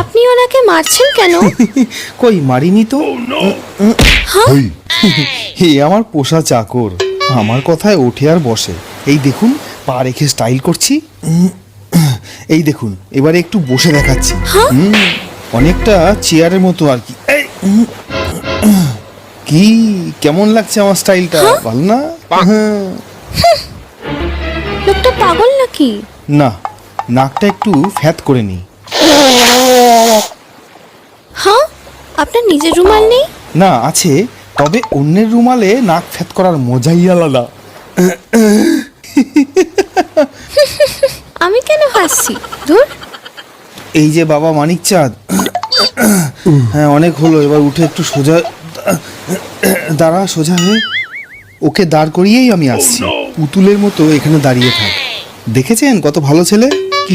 আপনি ওনাকে মারছেন কেন? কই মারিনি তো? হে আমার পোষা চাকর। আমার কথায় ওঠে আর বসে। এই দেখুন পা রেখে স্টাইল করছি। এই দেখুন এবারে একটু বসে দেখাচ্ছি। অনেকটা চেয়ারের মতো আর কি। কি কেমন লাগছে আমার স্টাইলটা ভালো না? হ্যাঁ। লোকটা পাগল নাকি? না নাকটা একটু ফ্যাত করে নিই হ্যাঁ? আপনার নিজের রুমাল নেই? না আছে। তবে অন্যের রুমালে নাক ফ্যাত করার মজাই আলাদা। আমি কেন হাসছি? ধুর। এই যে বাবা মানিক চাঁদ। হ্যাঁ অনেক হলো। এবার উঠে একটু সোজা দাঁড়া সোজা হয়ে। ওকে দাঁড় করিয়েই আমি আসছি। পুতুলের মতো এখানে দাঁড়িয়ে থাক। দেখেছেন কত ভালো ছেলে? কি